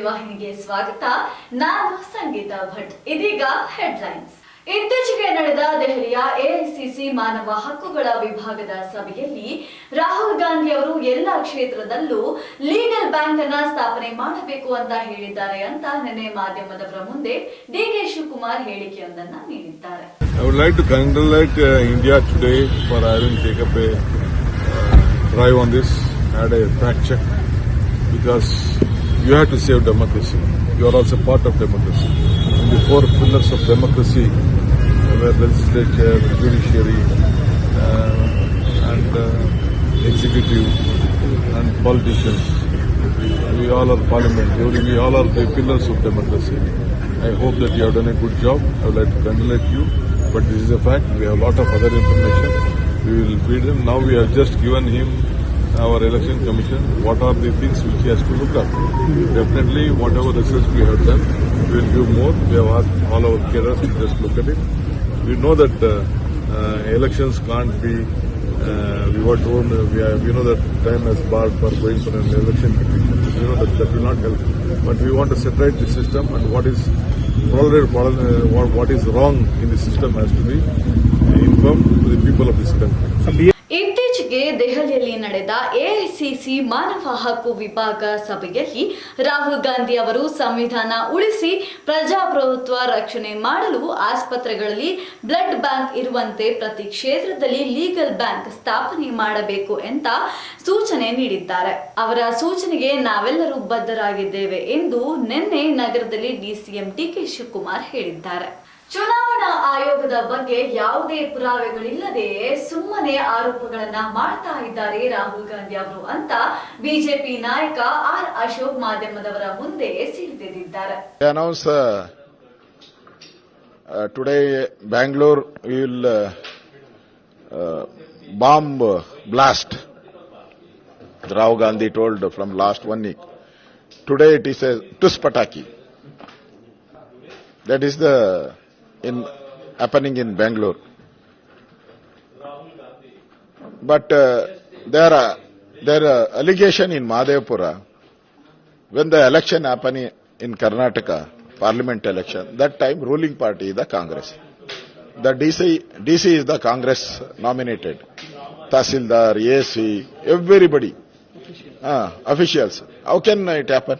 ಸುದ್ದಿವಾಹಿನಿಗೆ ಸ್ವಾಗತ. ನಾನು ಸಂಗೀತಾ ಭಟ್. ಇದೀಗ ಹೆಡ್ಲೈನ್ಸ್ ಇತ್ತೀಚೆಗೆ ನಡೆದ ದೆಹಲಿಯ ಎಐಸಿಸಿ ಮಾನವ ಹಕ್ಕುಗಳ ವಿಭಾಗದ ಸಭೆಯಲ್ಲಿ ರಾಹುಲ್ ಗಾಂಧಿ ಅವರು ಎಲ್ಲ ಕ್ಷೇತ್ರದಲ್ಲೂ ಲೀಗಲ್ ಬ್ಯಾಂಕ್ ಅನ್ನ ಸ್ಥಾಪನೆ ಮಾಡಬೇಕು ಅಂತ ಹೇಳಿದ್ದಾರೆ ಅಂತ ನಿನ್ನೆ ಮಾಧ್ಯಮದವರ ಮುಂದೆ ಡಿ ಕೆ ಶಿವಕುಮಾರ್ ಹೇಳಿಕೆಯೊಂದನ್ನ ನೀಡಿದ್ದಾರೆ. Uh, uh, because you have to save democracy. You are also part of democracy. The four pillars of democracy were legislature, judiciary, uh, and uh, executive, and politicians. We all are parliament. We all are the pillars of democracy. I hope that you have done a good job. I would like to congratulate you. But this is a fact. We have a lot of other information. We will feed them. Now we have just given him our election commission. What are the things which he has to look up? Definitely, whatever research we have done, we will give more. We have asked all our cadres to just look at it. We know that uh, uh, elections can't be. Uh, we were told uh, we, are, we know that time has barred for going for an election. We know that that will not help. But we want to separate the system and what is uh, what, what is wrong in the system has to be informed to the people of this country. ಇತ್ತೀಚೆಗೆ ದೆಹಲಿಯಲ್ಲಿ ನಡೆದ AICC ಮಾನವ ಹಕ್ಕು ವಿಭಾಗ ಸಭೆಯಲ್ಲಿ ರಾಹುಲ್ ಗಾಂಧಿ ಅವರು ಸಂವಿಧಾನ ಉಳಿಸಿ ಪ್ರಜಾಪ್ರಭುತ್ವ ರಕ್ಷಣೆ ಮಾಡಲು ಆಸ್ಪತ್ರೆಗಳಲ್ಲಿ ಬ್ಲಡ್ ಬ್ಯಾಂಕ್ ಇರುವಂತೆ ಪ್ರತಿ ಕ್ಷೇತ್ರದಲ್ಲಿ ಲೀಗಲ್ ಬ್ಯಾಂಕ್ ಸ್ಥಾಪನೆ ಮಾಡಬೇಕು ಅಂತ ಸೂಚನೆ ನೀಡಿದ್ದಾರೆ. ಅವರ ಸೂಚನೆಗೆ ನಾವೆಲ್ಲರೂ ಬದ್ಧರಾಗಿದ್ದೇವೆ ಎಂದು ನಿನ್ನೆ ನಗರದಲ್ಲಿ ಡಿಸಿಎಂ ಡಿಕೆ ಶಿವಕುಮಾರ್ ಹೇಳಿದ್ದಾರೆ. ಚುನಾವಣಾ ಆಯೋಗದ ಬಗ್ಗೆ ಯಾವುದೇ ಪುರಾವೆಗಳಿಲ್ಲದೆ ಸುಮ್ಮನೆ ಆರೋಪಗಳನ್ನ ಮಾಡ್ತಾ ಇದ್ದಾರೆ ರಾಹುಲ್ ಗಾಂಧಿ ಅವರು ಅಂತ ಬಿಜೆಪಿ ನಾಯಕ ಆರ್ ಅಶೋಕ್ ಮಾಧ್ಯಮದವರ ಮುಂದೆ ಸಿಳಿದಿದ್ದಾರೆ announce today Bangalore will bomb blast Rahul Gandhi told from last one week today it is a ಟುಸ್ ಪಟಾಕಿ that is the in happening in Bangalore. But uh, there are there are allegation in Madhevpura when the election happened in- Karnataka, parliament election, that time ruling party is the Congress. The DC, DC is the Congress nominated. Tahsildar, AC, everybody, ah, officials. How can it happen?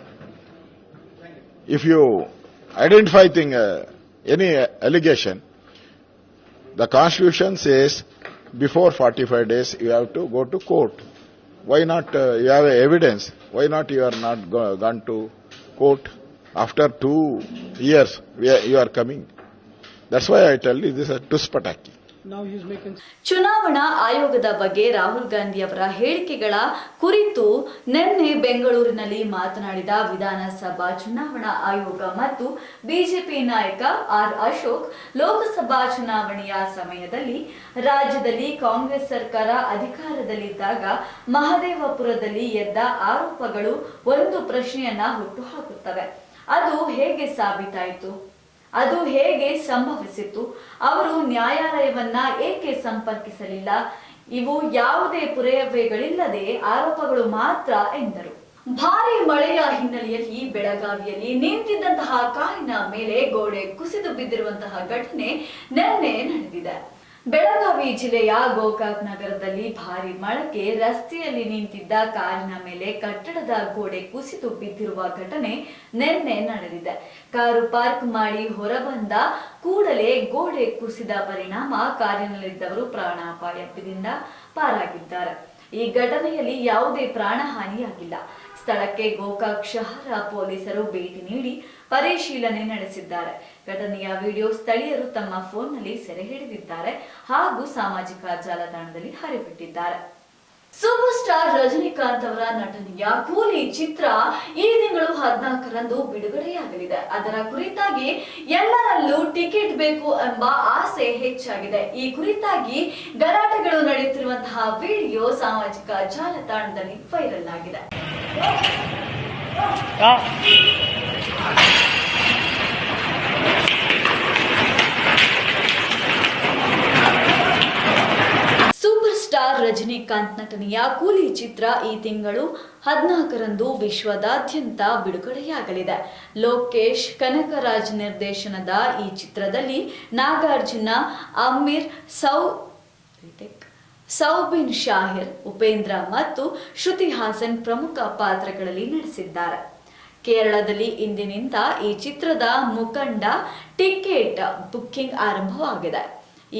If you identify thing, uh, any allegation, the constitution says before 45 days you have to go to court. Why not, uh, you have evidence, why not you are not go, gone to court after two years are, you are coming. That's why I tell you this is a tuspataki. ಚುನಾವಣಾ ಆಯೋಗದ ಬಗ್ಗೆ ರಾಹುಲ್ ಗಾಂಧಿ ಅವರ ಹೇಳಿಕೆಗಳ ಕುರಿತು ನಿನ್ನೆ ಬೆಂಗಳೂರಿನಲ್ಲಿ ಮಾತನಾಡಿದ ವಿಧಾನಸಭಾ ಚುನಾವಣಾ ಆಯೋಗ ಮತ್ತು ಬಿಜೆಪಿ ನಾಯಕ ಆರ್ ಅಶೋಕ್, ಲೋಕಸಭಾ ಚುನಾವಣೆಯ ಸಮಯದಲ್ಲಿ ರಾಜ್ಯದಲ್ಲಿ ಕಾಂಗ್ರೆಸ್ ಸರ್ಕಾರ ಅಧಿಕಾರದಲ್ಲಿದ್ದಾಗ ಮಹದೇವಪುರದಲ್ಲಿ ಎದ್ದ ಆರೋಪಗಳು ಒಂದು ಪ್ರಶ್ನೆಯನ್ನ ಹುಟ್ಟುಹಾಕುತ್ತವೆ ಅದು ಹೇಗೆ ಸಾಬೀತಾಯಿತು? ಅದು ಹೇಗೆ ಸಂಭವಿಸಿತು? ಅವರು ನ್ಯಾಯಾಲಯವನ್ನ ಏಕೆ ಸಂಪರ್ಕಿಸಲಿಲ್ಲ? ಇವು ಯಾವುದೇ ಪುರಾವೆಗಳಿಲ್ಲದೆ ಆರೋಪಗಳು ಮಾತ್ರ ಎಂದರು. ಭಾರಿ ಮಳೆಯ ಹಿನ್ನೆಲೆಯಲ್ಲಿ ಬೆಳಗಾವಿಯಲ್ಲಿ ನಿಂತಿದ್ದಂತಹ ಕಾರಿನ ಮೇಲೆ ಗೋಡೆ ಕುಸಿದು ಬಿದ್ದಿರುವಂತಹ ಘಟನೆ ನಿನ್ನೆ ನಡೆದಿದೆ. ಬೆಳಗಾವಿ ಜಿಲ್ಲೆಯ ಗೋಕಾಕ್ ನಗರದಲ್ಲಿ ಭಾರಿ ಮಳೆಗೆ ರಸ್ತೆಯಲ್ಲಿ ನಿಂತಿದ್ದ ಕಾರಿನ ಮೇಲೆ ಕಟ್ಟಡದ ಗೋಡೆ ಕುಸಿದು ಬಿದ್ದಿರುವ ಘಟನೆ ನಿನ್ನೆ ನಡೆದಿದೆ. ಕಾರು ಪಾರ್ಕ್ ಮಾಡಿ ಹೊರಬಂದ ಕೂಡಲೇ ಗೋಡೆ ಕುಸಿದ ಪರಿಣಾಮ ಕಾರಿನಲ್ಲಿದ್ದವರು ಪ್ರಾಣಾಪಾಯದಿಂದ ಪಾರಾಗಿದ್ದಾರೆ. ಈ ಘಟನೆಯಲ್ಲಿ ಯಾವುದೇ ಪ್ರಾಣಹಾನಿಯಾಗಿಲ್ಲ. ಸ್ಥಳಕ್ಕೆ ಗೋಕಾಕ್ ಶಹರ ಪೊಲೀಸರು ಭೇಟಿ ನೀಡಿ ಪರಿಶೀಲನೆ ನಡೆಸಿದ್ದಾರೆ. ಘಟನೆಯ ವಿಡಿಯೋ ಸ್ಥಳೀಯರು ತಮ್ಮ ಫೋನ್ನಲ್ಲಿ ಸೆರೆ ಹಿಡಿದಿದ್ದಾರೆ ಹಾಗೂ ಸಾಮಾಜಿಕ ಜಾಲತಾಣದಲ್ಲಿ ಹರಿಬಿಟ್ಟಿದ್ದಾರೆ. ಸೂಪರ್ ಸ್ಟಾರ್ ರಜನಿಕಾಂತ್ ಅವರ ನಟನೆಯ ಕೂಲಿ ಚಿತ್ರ ಈ ತಿಂಗಳು ಹದಿನಾಲ್ಕರಂದು ಬಿಡುಗಡೆಯಾಗಲಿದೆ. ಅದರ ಕುರಿತಾಗಿ ಎಲ್ಲರಲ್ಲೂ ಟಿಕೆಟ್ ಬೇಕು ಎಂಬ ಆಸೆ ಹೆಚ್ಚಾಗಿದೆ. ಈ ಕುರಿತಾಗಿ ಗಲಾಟೆಗಳು ನಡೆಯುತ್ತಿರುವಂತಹ ವಿಡಿಯೋ ಸಾಮಾಜಿಕ ಜಾಲತಾಣದಲ್ಲಿ ವೈರಲ್ ಆಗಿದೆ. ಸೂಪರ್ ಸ್ಟಾರ್ ರಜನಿಕಾಂತ್ ನಟನೆಯ ಕೂಲಿ ಚಿತ್ರ ಈ ತಿಂಗಳು ಹದಿನಾಲ್ಕರಂದು ವಿಶ್ವದಾದ್ಯಂತ ಬಿಡುಗಡೆಯಾಗಲಿದೆ ಲೋಕೇಶ್ ಕನಕರಾಜ್ ನಿರ್ದೇಶನದ ಈ ಚಿತ್ರದಲ್ಲಿ ನಾಗಾರ್ಜುನ, ಅಮೀರ್, ಸೌ. ಸೌಬಿನ್ ಶಾಹಿರ್, ಉಪೇಂದ್ರ ಮತ್ತು ಶ್ರುತಿ ಹಾಸನ್ ಪ್ರಮುಖ ಪಾತ್ರಗಳಲ್ಲಿ ನಟಿಸಿದ್ದಾರೆ. ಕೇರಳದಲ್ಲಿ ಇಂದಿನಿಂದ ಈ ಚಿತ್ರದ ಮುಖಂಡ ಟಿಕೆಟ್ ಬುಕ್ಕಿಂಗ್ ಆರಂಭವಾಗಿದೆ.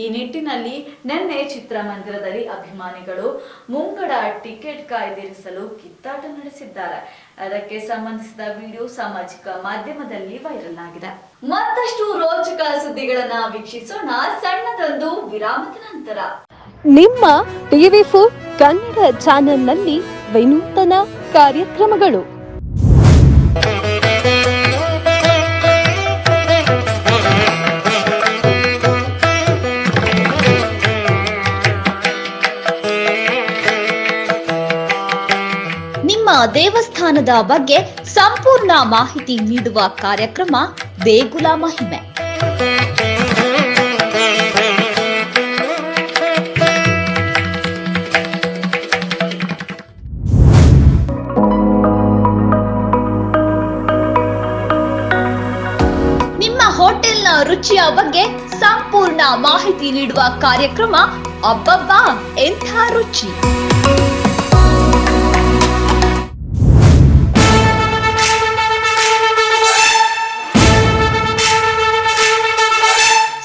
ಈ ನಿಟ್ಟಿನಲ್ಲಿ ನಿನ್ನೆ ಚಿತ್ರಮಂದಿರದಲ್ಲಿ ಅಭಿಮಾನಿಗಳು ಮುಂಗಡ ಟಿಕೆಟ್ ಕಾಯ್ದಿರಿಸಲು ಕಿತ್ತಾಟ ನಡೆಸಿದ್ದಾರೆ. ಅದಕ್ಕೆ ಸಂಬಂಧಿಸಿದ ವಿಡಿಯೋ ಸಾಮಾಜಿಕ ಮಾಧ್ಯಮದಲ್ಲಿ ವೈರಲ್ ಆಗಿದೆ. ಮತ್ತಷ್ಟು ರೋಚಕ ಸುದ್ದಿಗಳನ್ನ ವೀಕ್ಷಿಸೋಣ ಸಣ್ಣದೊಂದು ವಿರಾಮದ ನಂತರ. ನಿಮ್ಮ ಟಿವಿ ಫೋರ್ ಕನ್ನಡ ಚಾನೆಲ್ನಲ್ಲಿ ವಿನೂತನ ಕಾರ್ಯಕ್ರಮಗಳು. ನಿಮ್ಮ ದೇವಸ್ಥಾನದ ಬಗ್ಗೆ ಸಂಪೂರ್ಣ ಮಾಹಿತಿ ನೀಡುವ ಕಾರ್ಯಕ್ರಮ ದೇಗುಲ ಮಹಿಮೆ. ಬಗ್ಗೆ ಸಂಪೂರ್ಣ ಮಾಹಿತಿ ನೀಡುವ ಕಾರ್ಯಕ್ರಮ ಅಬ್ಬಬ್ಬಾ, ಎಂಥ ರುಚಿ.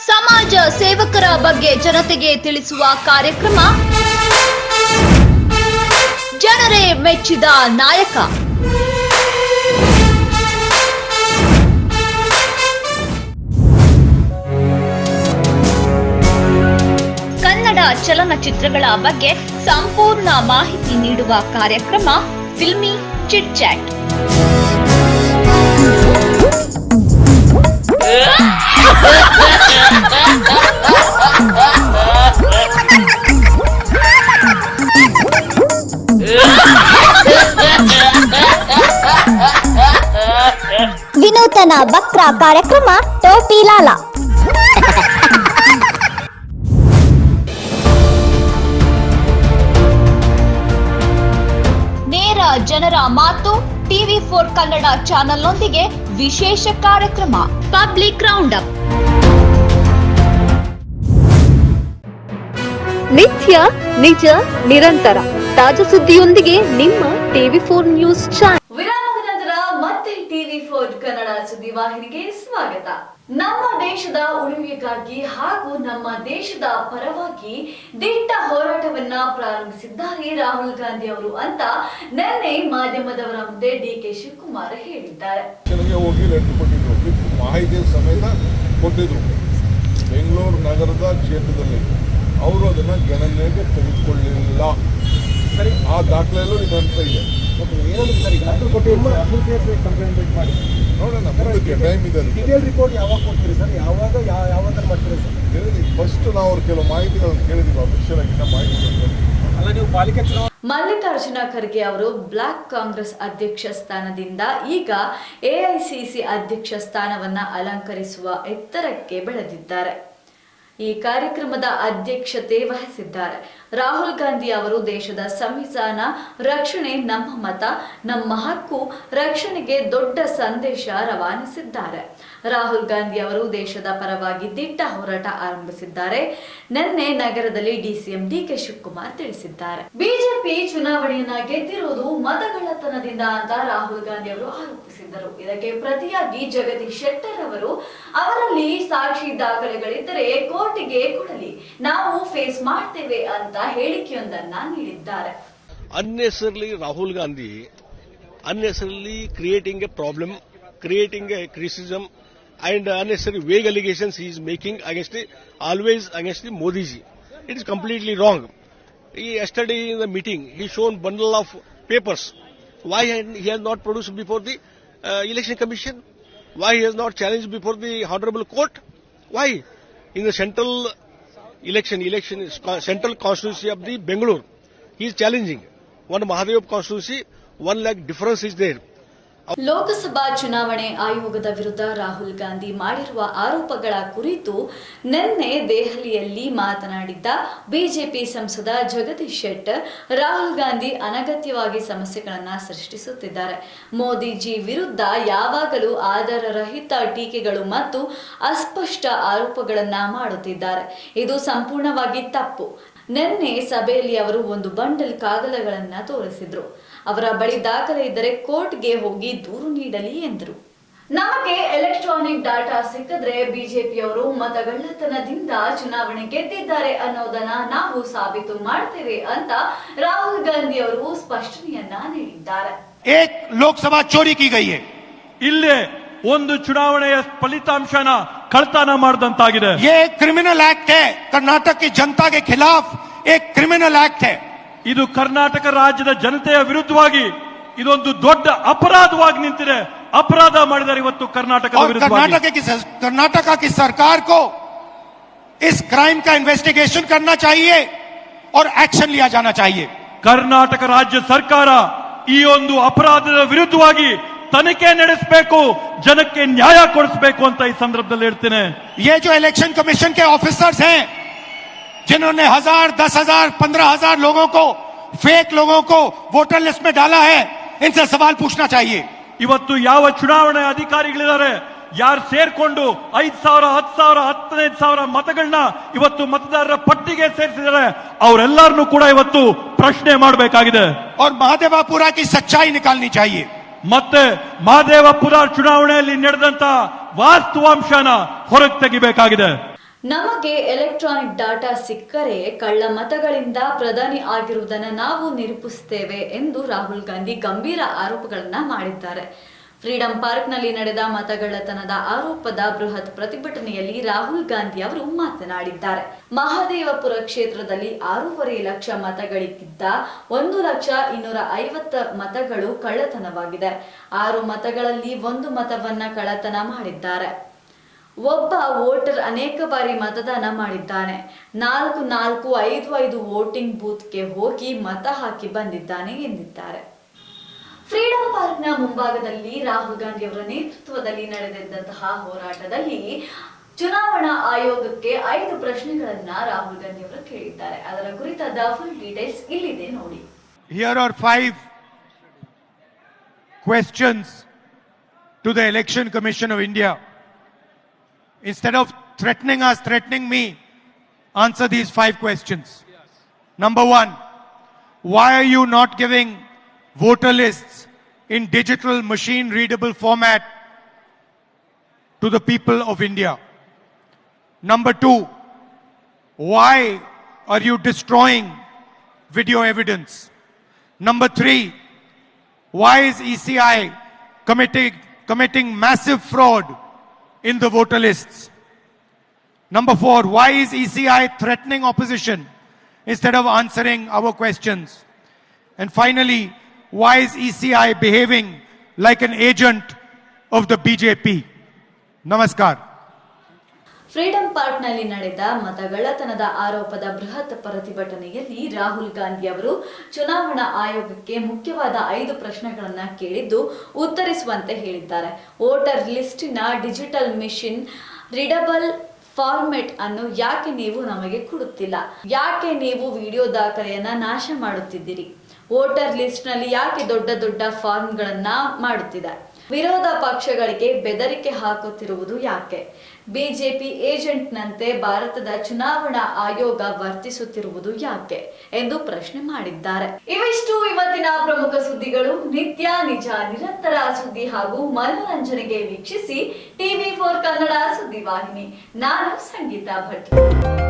ಸಮಾಜ ಸೇವಕರ ಬಗ್ಗೆ ಜನತೆಗೆ ತಿಳಿಸುವ ಕಾರ್ಯಕ್ರಮ. ಜನರೇ ಮೆಚ್ಚಿದ ನಾಯಕ. ಚಲನಚಿತ್ರಗಳ ಬಗ್ಗೆ ಸಂಪೂರ್ಣ ಮಾಹಿತಿ ನೀಡುವ ಕಾರ್ಯಕ್ರಮ ಫಿಲ್ಮಿ ಚಿಟ್ ಚಾಟ್. ವಿನೂತನ ಬಕ್ರ ಕಾರ್ಯಕ್ರಮ ಟೋಪಿ ಲಾಲ. ಜನರ ಮಾತು ಟಿವಿ ಫೋರ್ ಕನ್ನಡ ಚಾನೆಲ್ನೊಂದಿಗೆ ವಿಶೇಷ ಕಾರ್ಯಕ್ರಮ. ಪಬ್ಲಿಕ್ ರೌಂಡ್ ಅಪ್ ನಿತ್ಯ, ನಿಜ, ನಿರಂತರ. ತಾಜಾ ಸುದ್ದಿಯೊಂದಿಗೆ ನಿಮ್ಮ ಟಿವಿ ಫೋರ್ ನ್ಯೂಸ್ ಚಾನೆಲ್ ವಿರಾಮದ ನಂತರ ಮತ್ತೆ ಟಿವಿ ಫೋರ್ ಕನ್ನಡ ಸುದ್ದಿವಾಹಿನಿಗೆ ಸ್ವಾಗತ. ನಮ್ಮ ದೇಶದ ಉಳಿವಿಗಾಗಿ ಹಾಗೂ ನಮ್ಮ ದೇಶದ ಪರವಾಗಿ ದಿಟ್ಟ ಹೋರಾಟವನ್ನ ಪ್ರಾರಂಭಿಸಿದ್ದಾರೆ ರಾಹುಲ್ ಗಾಂಧಿ ಅವರು ಅಂತ ನಿನ್ನೆ ಮಾಧ್ಯಮದವರ ಮುಂದೆ ಡಿ ಕೆ ಶಿವಕುಮಾರ್ ಹೇಳಿದ್ದಾರೆ. ಮಾಹಿತಿ ಸಮೇತ ಕೊಟ್ಟಿದ್ರು. ಬೆಂಗಳೂರು ನಗರದ ಕ್ಷೇತ್ರದಲ್ಲಿ. ಅವರು ಅದನ್ನು ಗಣನೆಗೆ ತೆಗೆದುಕೊಳ್ಳಲಿಲ್ಲ ಆ ದಾಖಲೆಯಲ್ಲೂ ಇದೆ. ಯಾವಾಗ ಯಾವಾಗ ಮಾಹಿತಿ ಅಲ್ಲ ಮಲ್ಲಿಕಾರ್ಜುನ ಖರ್ಗೆ ಅವರು ಬ್ಲಾಕ್ ಕಾಂಗ್ರೆಸ್ ಅಧ್ಯಕ್ಷ ಸ್ಥಾನದಿಂದ ಈಗ ಎಐಸಿಸಿ ಅಧ್ಯಕ್ಷ ಸ್ಥಾನವನ್ನ ಅಲಂಕರಿಸುವ ಎತ್ತರಕ್ಕೆ ಬೆಳೆದಿದ್ದಾರೆ. ಈ ಕಾರ್ಯಕ್ರಮದ ಅಧ್ಯಕ್ಷತೆ ವಹಿಸಿದ್ದಾರೆ. ರಾಹುಲ್ ಗಾಂಧಿ ಅವರು ದೇಶದ ಸಂವಿಧಾನ, ರಕ್ಷಣೆ, ನಮ್ಮ ಮತ, ನಮ್ಮ ಹಕ್ಕು, ರಕ್ಷಣೆಗೆ ದೊಡ್ಡ ಸಂದೇಶ ರವಾನಿಸಿದ್ದಾರೆ. ರಾಹುಲ್ ಗಾಂಧಿ ಅವರು ದೇಶದ ಪರವಾಗಿ ದಿಟ್ಟ ಹೋರಾಟ ಆರಂಭಿಸಿದ್ದಾರೆ. ನಿನ್ನೆ ನಗರದಲ್ಲಿ ಡಿಸಿಎಂ ಡಿಕೆ ಶಿವಕುಮಾರ್ ತಿಳಿಸಿದ್ದಾರೆ. ಬಿಜೆಪಿ ಚುನಾವಣೆಯನ್ನ ಗೆದ್ದಿರುವುದು ಮತಗಳ್ಳತನದಿಂದ ಅಂತ ರಾಹುಲ್ ಗಾಂಧಿ ಅವರು ಆರೋಪಿಸಿದ್ದರು. ಇದಕ್ಕೆ ಪ್ರತಿಯಾಗಿ ಜಗದೀಶ್ ಶೆಟ್ಟರ್ ಅವರು ಅವರಲ್ಲಿ ಸಾಕ್ಷಿ ದಾಖಲೆಗಳಿದ್ದರೆ ಕೋರ್ಟಿಗೆ ಕೊಡಲಿ ನಾವು ಫೇಸ್ ಮಾಡ್ತೇವೆ ಅಂತ ಹೇಳಿಕೆಯೊಂದನ್ನ ನೀಡಿದ್ದಾರೆ. Unnecessarily Rahul Gandhi unnecessarily creating a problem creating a criticism, and unnecessary vague allegations he is making against the, always against the Modi ji. It is completely wrong. He, yesterday in the meeting, he shown bundle of papers. Why he has not produced before the uh, election commission? Why he has not challenged before the honorable court? Why? In the central election, election central constituency of the Bengaluru, he is challenging. One Mahadev constituency, one lakh difference is there. Lok Sabha ಚುನಾವಣೆ ಆಯೋಗದ ವಿರುದ್ಧ ರಾಹುಲ್ ಗಾಂಧಿ ಮಾಡಿರುವ ಆರೋಪಗಳ ಕುರಿತು ನಿನ್ನೆ ದೆಹಲಿಯಲ್ಲಿ ಮಾತನಾಡಿದ್ದ BJP ಸಂಸದ ಜಗದೀಶ್ ಶೆಟ್ಟರ್ ರಾಹುಲ್ ಗಾಂಧಿ ಅನಗತ್ಯವಾಗಿ ಸಮಸ್ಯೆಗಳನ್ನು ಸೃಷ್ಟಿಸುತ್ತಿದ್ದಾರೆ. ಮೋದಿಜಿ ವಿರುದ್ಧ ಯಾವಾಗಲೂ ಆಧಾರರಹಿತ ಟೀಕೆಗಳು ಮತ್ತು ಅಸ್ಪಷ್ಟ ಆರೋಪಗಳನ್ನು ಮಾಡುತ್ತಿದ್ದಾರೆ. ಇದು ಸಂಪೂರ್ಣವಾಗಿ ತಪ್ಪು. ನಿನ್ನೆ ಸಭೆಯಲ್ಲಿ ಅವರು ಒಂದು ಬಂಡಲ್ ಕಾಗದಗಳನ್ನು ತೋರಿಸಿದ್ರು. ಅವರ ಬಳಿ ದಾಖಲೆ ಇದ್ದರೆ ಕೋರ್ಟ್ಗೆ ಹೋಗಿ ದೂರು ನೀಡಲಿ ಎಂದರು. ನಮಗೆ ಎಲೆಕ್ಟ್ರಾನಿಕ್ ಡಾಟಾ ಸಿಕ್ಕಿದ್ರೆ ಬಿಜೆಪಿಯವರು ಮತಗಳ್ಳತನದಿಂದ ಚುನಾವಣೆ ಗೆದ್ದಿದ್ದಾರೆ ಅನ್ನೋದನ್ನ ನಾವು ಸಾಬೀತು ಮಾಡ್ತೇವೆ ಅಂತ ರಾಹುಲ್ ಗಾಂಧಿ ಅವರು ಸ್ಪಷ್ಟನೆಯನ್ನ ನೀಡಿದ್ದಾರೆ. ಲೋಕಸಭಾ ಚೋರಿ ಇಲ್ಲೇ ಒಂದು ಚುನಾವಣೆಯ ಫಲಿತಾಂಶನ ಕಳ್ತನ ಮಾಡಿದಂತಾಗಿದೆ ये एक क्रिमिनल एक्ट है कर्नाटक की जनता के खिलाफ एक क्रिमिनल एक्ट है ಇದು ಕರ್ನಾಟಕ ರಾಜ್ಯದ ಜನತೆಯ ವಿರುದ್ಧವಾಗಿ ಇದೊಂದು ದೊಡ್ಡ ಅಪರಾಧವಾಗಿ ನಿಂತಿದೆ ಅಪರಾಧ ಮಾಡಿದ್ದಾರೆ ಇವತ್ತು ಕರ್ನಾಟಕದ और ವಿರುದ್ಧವಾಗಿ कर्नाटक की कर्नाटका की सरकार को इस क्राइम का इन्वेस्टिगेशन करना चाहिए और एक्शन लिया जाना चाहिए ಕರ್ನಾಟಕ ರಾಜ್ಯ ಸರ್ಕಾರ ಈ ಒಂದು ಅಪರಾಧದ ವಿರುದ್ಧವಾಗಿ ತನಿಖೆ ನಡೆಸಬೇಕು ಜನಕ್ಕೆ ನ್ಯಾಯ ಕೊಡಿಸಬೇಕು ಅಂತ ಈ ಸಂದರ್ಭದಲ್ಲಿ ಹೇಳ್ತೇನೆ ये जो इलेक्शन कमीशन के ऑफिसर्स हैं जिन्होंने हजार दस हजार पंद्रह हजार लोगों को फेक लोगों को वोटर लिस्ट में डाला है इनसे सवाल पूछना चाहिए ಇವತ್ತು ಯಾವ ಚುನಾವಣೆ ಅಧಿಕಾರಿಗಳಿದ್ದಾರೆ ಯಾರು ಸೇರ್ಕೊಂಡು ಐದ್ ಸಾವಿರ ಹತ್ತು ಸಾವಿರ ಹತ್ತೈದು ಸಾವಿರ ಮತಗಳನ್ನ ಇವತ್ತು ಮತದಾರರ ಪಟ್ಟಿಗೆ ಸೇರಿಸಿದ್ದಾರೆ ಅವರೆಲ್ಲರನ್ನೂ ಕೂಡ ಇವತ್ತು ಪ್ರಶ್ನೆ ಮಾಡಬೇಕಾಗಿದೆ और महादेवापुरा की सच्चाई निकालनी चाहिए ಮತ್ತೆ ಮಹದೇವಪುರ ಚುನಾವಣೆಯಲ್ಲಿ ನಡೆದಂತ ವಾಸ್ತವಾಂಶನ ಹೊರಗೆ ತೆಗಿಬೇಕಾಗಿದೆ. ನಮಗೆ ಎಲೆಕ್ಟ್ರಾನಿಕ್ ಡಾಟಾ ಸಿಕ್ಕರೆ ಕಳ್ಳ ಮತಗಳಿಂದ ಪ್ರಧಾನಿ ಆಗಿರುವುದನ್ನು ನಾವು ನಿರೂಪಿಸುತ್ತೇವೆ ಎಂದು ರಾಹುಲ್ ಗಾಂಧಿ ಗಂಭೀರ ಆರೋಪಗಳನ್ನು ಮಾಡಿದ್ದಾರೆ. ಫ್ರೀಡಂ ಪಾರ್ಕ್ನಲ್ಲಿ ನಡೆದ ಮತಗಳ್ಳತನದ ಆರೋಪದ ಬೃಹತ್ ಪ್ರತಿಭಟನೆಯಲ್ಲಿ ರಾಹುಲ್ ಗಾಂಧಿ ಅವರು ಮಾತನಾಡಿದ್ದಾರೆ. ಮಹದೇವಪುರ ಕ್ಷೇತ್ರದಲ್ಲಿ ಆರೂವರೆ ಲಕ್ಷ ಮತಗಳಿಗಿದ್ದ ಒಂದು ಲಕ್ಷ ಇನ್ನೂರ ಐವತ್ತ ಮತಗಳು ಕಳ್ಳತನವಾಗಿದೆ. ಆರು ಮತಗಳಲ್ಲಿ ಒಂದು ಮತವನ್ನ ಕಳ್ಳತನ ಮಾಡಿದ್ದಾರೆ. ಒಬ್ಬ ವೋಟರ್ ಅನೇಕ ಬಾರಿ ಮತದಾನ ಮಾಡಿದ್ದಾನೆ. ನಾಲ್ಕು ನಾಲ್ಕು ಐದು ಐದು ವೋಟಿಂಗ್ ಬೂತ್ಗೆ ಹೋಗಿ ಮತ ಹಾಕಿ ಬಂದಿದ್ದಾನೆ ಎಂದಿದ್ದಾರೆ. ಫ್ರೀಡಂ ಪಾರ್ಕ್ನ ಮುಂಭಾಗದಲ್ಲಿ ರಾಹುಲ್ ಗಾಂಧಿ ಅವರ ನೇತೃತ್ವದಲ್ಲಿ ನಡೆದಿದ್ದಂತಹ ಹೋರಾಟದಲ್ಲಿ ಚುನಾವಣಾ ಆಯೋಗಕ್ಕೆ ಐದು ಪ್ರಶ್ನೆಗಳನ್ನ ರಾಹುಲ್ ಗಾಂಧಿ ಅವರು ಕೇಳಿದ್ದಾರೆ. ಅದರ ಕುರಿತಾದ ಫುಲ್ ಡೀಟೇಲ್ಸ್ ಇಲ್ಲಿದೆ ನೋಡಿ. Here are five questions to the election commission of India instead of threatening us threatening me answer these five questions number one why are you not giving voter lists in digital machine readable format to the people of India? Number two, why are you destroying video evidence? Number three, why is ECI committing, committing massive fraud in the voter lists? Number four, why is ECI threatening opposition instead of answering our questions? And finally, why is ECI behaving like an agent of the BJP? Namaskar. Freedom ಪಾರ್ಕ್ನಲ್ಲಿ ನಡೆದ ಮತಗಳತನದ ಆರೋಪದ ಬೃಹತ್ ಪ್ರತಿಭಟನೆಯಲ್ಲಿ ರಾಹುಲ್ ಗಾಂಧಿ ಅವರು ಚುನಾವಣಾ ಆಯೋಗಕ್ಕೆ ಮುಖ್ಯವಾದ ಐದು ಪ್ರಶ್ನೆಗಳನ್ನು ಕೇಳಿದ್ದು ಉತ್ತರಿಸುವಂತೆ ಹೇಳಿದ್ದಾರೆ ವೋಟರ್ ಲಿಸ್ಟಿನ ಡಿಜಿಟಲ್ ಮಿಷಿನ್ ರೀಡಬಲ್ ಫಾರ್ಮೆಟ್ ಅನ್ನು ಯಾಕೆ ನೀವು ನಮಗೆ ಕೊಡುತ್ತಿಲ್ಲ ಯಾಕೆ ನೀವು ವಿಡಿಯೋ ದಾಖಲೆಯನ್ನ ನಾಶ ಮಾಡುತ್ತಿದ್ದೀರಿ ವೋಟರ್ ಲಿಸ್ಟ್ನಲ್ಲಿ ಯಾಕೆ ದೊಡ್ಡ ದೊಡ್ಡ ಫಾರ್ಮ್ಗಳನ್ನ ಮಾಡುತ್ತಿದೆ? ವಿರೋಧ ಪಕ್ಷಗಳಿಗೆ ಬೆದರಿಕೆ ಹಾಕುತ್ತಿರುವುದು ಯಾಕೆ? ಬಿಜೆಪಿ ಏಜೆಂಟ್ನಂತೆ ಭಾರತದ ಚುನಾವಣಾ ಆಯೋಗ ವರ್ತಿಸುತ್ತಿರುವುದು ಯಾಕೆ ಎಂದು ಪ್ರಶ್ನೆ ಮಾಡಿದ್ದಾರೆ. ಇವಿಷ್ಟು ಇವತ್ತಿನ ಪ್ರಮುಖ ಸುದ್ದಿಗಳು. ನಿತ್ಯ ನಿಜ, ನಿರಂತರ ಸುದ್ದಿ ಹಾಗೂ ಮನೋರಂಜನೆಗೆ ವೀಕ್ಷಿಸಿ ಟಿವಿ ಫೋರ್ ಕನ್ನಡ ಸುದ್ದಿವಾಹಿನಿ. ನಾನು ಸಂಗೀತಾ ಭಟ್.